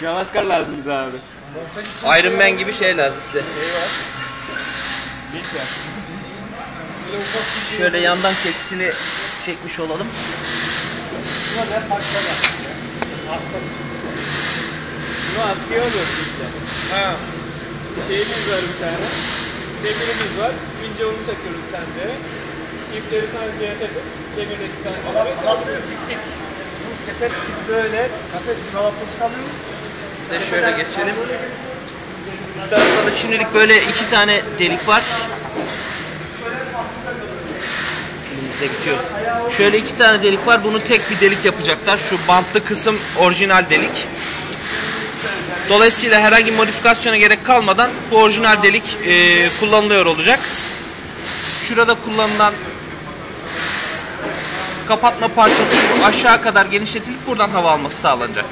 Cavaskar lazım bize abi. Iron Man gibi şey lazım size. Geç ya. Şöyle yandan keskini çekmiş olalım. Bunu askıya alıyorsun işte. Ha. Şeyimiz var bir tane. Demirimiz var. İnce onu takıyoruz tencere. İpleri tencereye takıp demirdeki tencereye bittik. Bu sepet gibi böyle kafes alaplıyorsun alıyoruz. De şöyle geçelim. Üst tarafta da şimdilik böyle iki tane delik var. Elimizde bitiyor. Şöyle iki tane delik var. Bunu tek bir delik yapacaklar. Şu bantlı kısım orijinal delik. Dolayısıyla herhangi modifikasyona gerek kalmadan bu orijinal delik e, kullanılıyor olacak. Şurada kullanılan kapatma parçası aşağı kadar genişletilip buradan hava alması sağlanacak.